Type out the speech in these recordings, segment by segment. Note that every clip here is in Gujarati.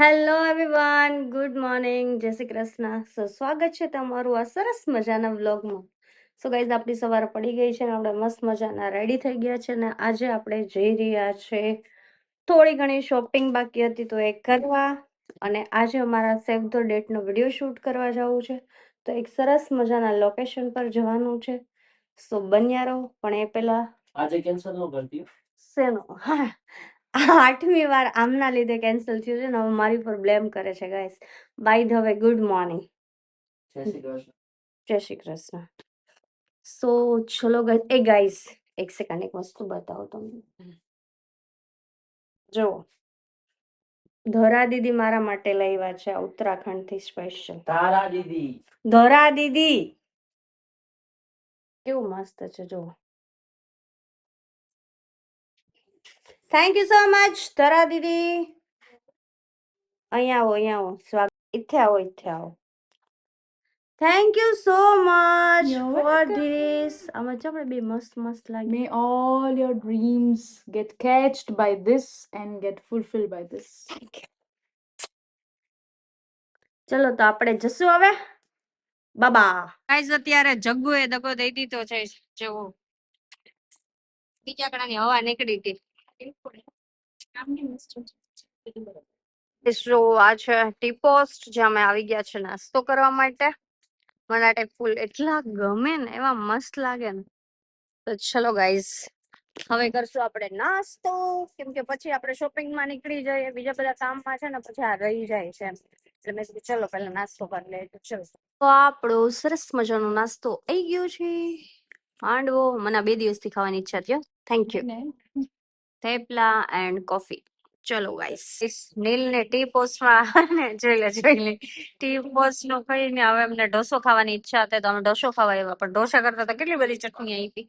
હેલો એવરીવન ગુડ મોર્નિંગ જય શ્રી કૃષ્ણ. સો સ્વાગત છે તમારું આ સરસ મજાના વ્લોગમાં. સો ગાઈઝ આપણી સવાર પડી ગઈ છે અને આપણે મસ્ત મજાના રેડી થઈ ગયા છે ને આજે આપણે જઈ રહ્યા છે થોડી ઘણી શોપિંગ બાકી હતી તો એ કરવા અને આજે અમારા સેવ ધ ડેટનો વીડિયો શૂટ કરવા જવું છે. તો એક સરસ મજાના લોકેશન પર જવાનું છે. સો બન્યા રહો. પણ એ પહેલા આજે કેન્સલ ન કરતી શેનો? હા. આઠમી વાર આમના લીધે કેન્સલ થયું છે ને હવે મારી પર બ્લેમ કરે છે guys by the way good morning જય શ્રી કૃષ્ણ. સો ચલો ગાઈસ એ ગાઈસ એક સેકન્ડ એક વસ્તુ બતાવો તમને. જો ધરા દીદી મારા માટે લાવ્યા છે ઉત્તરાખંડથી સ્પેશિયલ તારા દીદી ધરા દીદી કેવું મસ્ત છે જો થેન્ક યુ સો મચ ધરા દીદી અહીંયા આવો અહીંયા આવો સ્વાગત ઇથે આવો ઇથે આવો thank you so much You're for welcome. This આમાં જો આપણે બે મસ્ત મસ્ત લાગી May all your dreams get catched by this and get fulfilled by this. ચલો તો આપણે જશું હવે. બાબા. ગાઈઝ અત્યારે જગ્ગુએ દગો દઈ દીધો છે જેવો બીજા કણાની હવા નીકળી હતી. સો આ છે ટી પોસ્ટ જે અમે આવી ગયા છે નાસ્તો કરવા માટે. મને ફૂલ એટલા ગમે ને, એવા મસ્ત લાગે ને. તો ચલો ગાઈઝ, હવે કરશું આપણે નાસ્તો. કેમ કે પછી આપણે શોપિંગમાં નીકળી જઈએ, બીજા બધા કામમાં છે ને, પછી આ રહી જાય છે એટલે મેં કીધું ચલો પહેલા નાસ્તો કરી લઈએ ચલો. તો આપણો સરસ મજાનો નાસ્તો આવી ગયો છે. હાંડવો મને બે દિવસથી ખાવાની ઈચ્છા થયો thank you thepla and coffee. ચલો ગાઈસ નીલ ને ટી પોસ્ટમાં માં જોઈ લે જોઈ લે. ટી પોસ્ટનું ખાઈને હવે અમને ઢોસો ખાવાની ઈચ્છા હતી તો અમે ઢોસો ખાવા આવ્યા પણ ઢોસા કરતા તો કેટલી બધી ચટણી આવી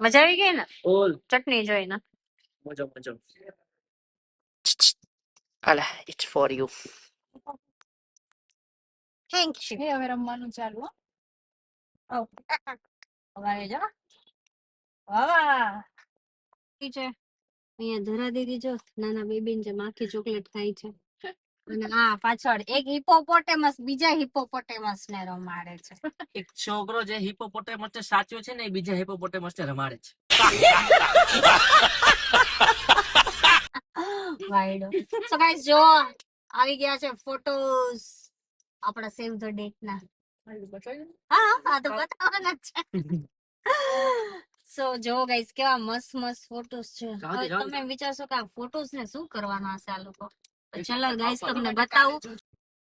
મજા આવી ગઈ ને? ઓલ ચટણી જોઈને. મજો મજો. અલા it's for you thank you હવે રમવાનું ચાલુ હો. અમારે જો વાહ! ઈ છે. અહીંયા ધરા દીદી જો નાના બેબીને જે માખી ચોકલેટ ખાય છે. અને આ પાછળ એક હિપોપોટેમસ બીજા હિપોપોટેમસ ને રમાડે છે. એક છોકરો જે હિપોપોટેમસ ને સાચ્યો છે ને એ બીજા હિપોપોટેમસ ને રમાડે છે. વાઈડો સો ગાઈસ જો આવી ગયા છે ફોટોસ આપણા સેવ ધ ડેટ ના. હા આ તો બતાવવાના છે. સો જો ગાઈસ કેવા મસ્ત મસ્ત ફોટોસ છે. તમે વિચારશો કે આ ફોટોસ ને શું કરવાના હશે આ લોકો? ચલો ગાઈસ તમને બતાવું.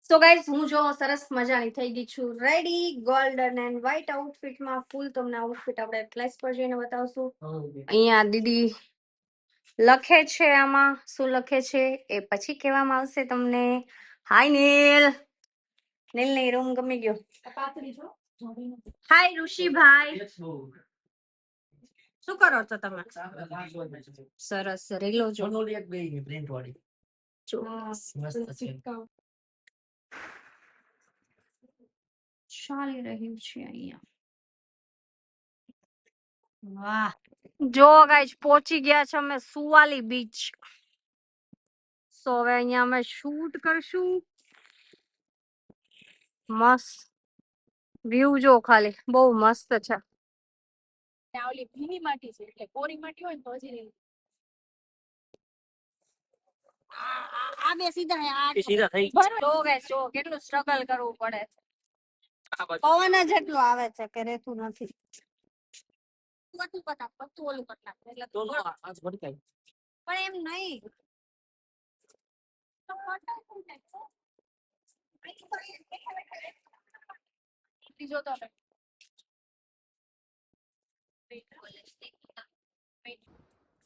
સો ગાઈસ હું જો સરસ મજાની થઈ ગઈ છું. રેડી ગોલ્ડન એન્ડ વ્હાઈટ આઉટફિટમાં ફૂલ તમને આઉટફિટ આપણે ક્લાસ પર જઈને બતાવશું. અહીંયા દીદી લખે છે આમાં. શું લખે છે? એ પછી કહેવામાં આવશે તમને. હાય નીલ નીલ ને રૂમ ગમી ગયો. હાય ઋષિભાઈ. શું કરો છો તમે? સરસ રીલો જો. પ્રિન્ટ વાળી. જો. મસ્ત છે. ચાલી રહ્યું છે અહીંયા. વાહ. જો ગાઈસ પહોંચી ગયા છે અમે સુવાલી બીચ સો હવે અહીંયા અમે શૂટ કરશું. મસ્ત. વ્યૂ જો ખાલી. બહુ મસ્ત છે. આ ઓલી ભીની માટી છે એટલે કોરી માટી હોય ને તો હજી આ બે સીધા આ સીધા થઈ તો ગાઈસ જો કેટલું સ્ટ્રગલ કરવું પડે. છે પવન જ એટલું આવે છે કે રહેતું નથી. પતું પતા પતું ઓલું એટલે. પણ એમ નહીં. ત્રીજો તો આપણે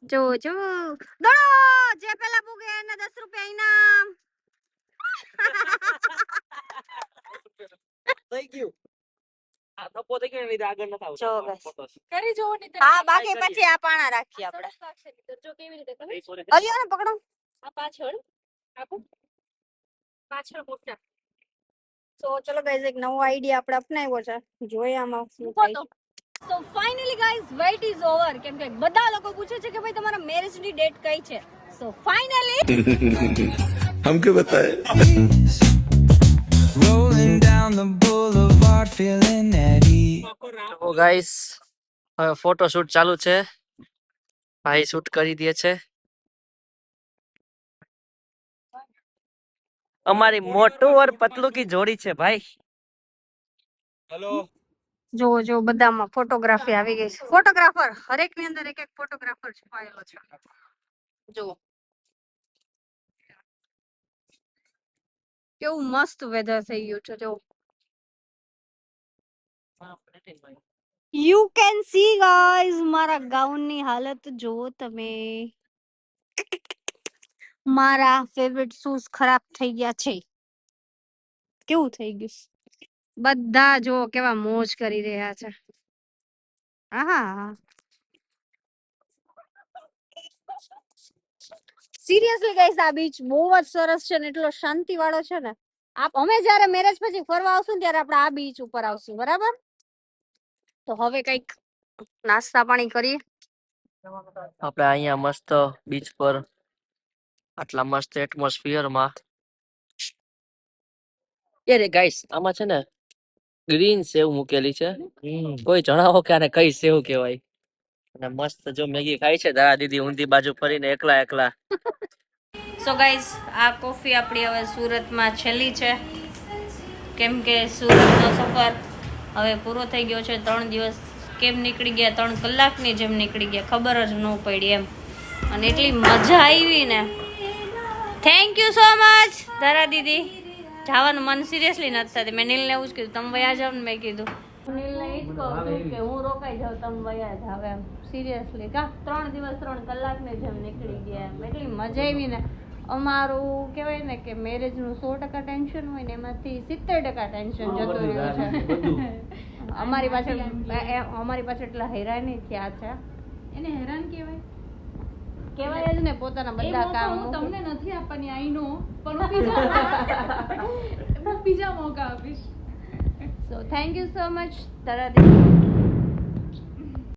જો જો. દોડો! જે પેલા ભૂગે એને દસ રૂપિયા ઇનામ. થઈ ગયું. આ થપ્પો થઈ ગયો ને આગળ નથી આવતું. જો બસ. કરી જોવો ને હા બાકી પછી આ પાણા રાખીએ આપણે. સરસ લાગશે નહીંતર જો કેવી રીતે ખબર એ ને પકડો. આ પાછળ આપો. પાછળ મોટા. તો ચલો ગાઈઝ એક નવો આઈડિયા આપણે અપનાવ્યો છે. જોઈએ આમાં શું થાય. So finally guys wait is over કેમ કે બધા લોકો પૂછે છે કે ભાઈ તમારા મેરેજની ડેટ કઈ છે? સો ફાઇનલી હમ કે બતાએ rolling down the boulevard feeling at ઓ ગાઈસ હવે ફોટો શૂટ ચાલુ છે. ભાઈ શૂટ કરી દે છે. અમારી મોટું ઓર પતલું કી જોડી છે ભાઈ. હેલો જો જો, બધામાં ફોટોગ્રાફી આવી ગઈ છે. ફોટોગ્રાફર હરેકની અંદર એક એક ફોટોગ્રાફર છુપાયેલો છે. જો. કેવું મસ્ત વેધર થઈ ગયું છે, જો. યુ કેન સી ગાઈઝ મારા ગાઉનની હાલત જુઓ તમે. મારા ફેવરિટ શૂઝ ખરાબ થઈ ગયા છે. કેવું થઈ ગયું બધા જો કેવા મોજ કરી રહ્યા છે. આહા. સિરિયસલી ગાઈસ આ બીચ બહુ જ સરસ છે ને એટલો શાંતિ વાળો છે ને. આપ અમે જ્યારે મેરેજ પછી ફરવા આવશું ત્યારે આપણે આ બીચ ઉપર આવશું બરાબર? તો હવે કંઈક નાસ્તા પાણી કરીએ. આપણે અહીંયા મસ્ત બીચ પર આટલા મસ્ત એટમોસ્ફિયરમાં. યાર ગાઈસ આમાં છે ને ગ્રીન સેવ મૂકેલી છે. કોઈ જણાવો કે આને કઈ સેવ કહેવાય? અને મસ્ત જો મેગી ખાય છે દાદા દીદી ઊંધી બાજુ ફરીને એકલા એકલા. સો ગાઈસ આ કોફી આપણી હવે સુરતમાં છેલ્લી છે. કેમ કે સુરતનો સફર હવે પૂરો થઈ ગયો છે. ત્રણ દિવસ કેમ નીકળી ગયા? ત્રણ કલાકની જેમ નીકળી ગયા. ખબર જ ન પડી એમ. અને એટલી મજા આવી ને. થેન્ક યુ સો મચ ધારા દીદી. જવાનું મન સિરિયસલી નથી થતી. મેં નીલને એવું જ કીધું તમે વયા જાવ ને મેં કીધું. નીલને એ જ કહું કે હું રોકાઈ જાઉં તમે વયા જાવ એમ સિરિયસલી કા ત્રણ દિવસ ત્રણ કલાકને જેમ નીકળી ગયા એમ. એટલી મજા આવી ને. અમારું કહેવાય ને કે મેરેજનું સો ટકા ટેન્શન હોય ને એમાંથી સિત્તેર ટકા ટેન્શન જતું રહ્યું છે. અમારી એ- અમારી પાછળ એટલા હેરાની થયા છે એને હેરાન કહેવાય કહેવાય જ ને પોતાના બધા કામ હું તમને નથી આપવાની આઈ નો પણ હું બીજા હું બીજા મોકા આપીશ. So thank you so much તારા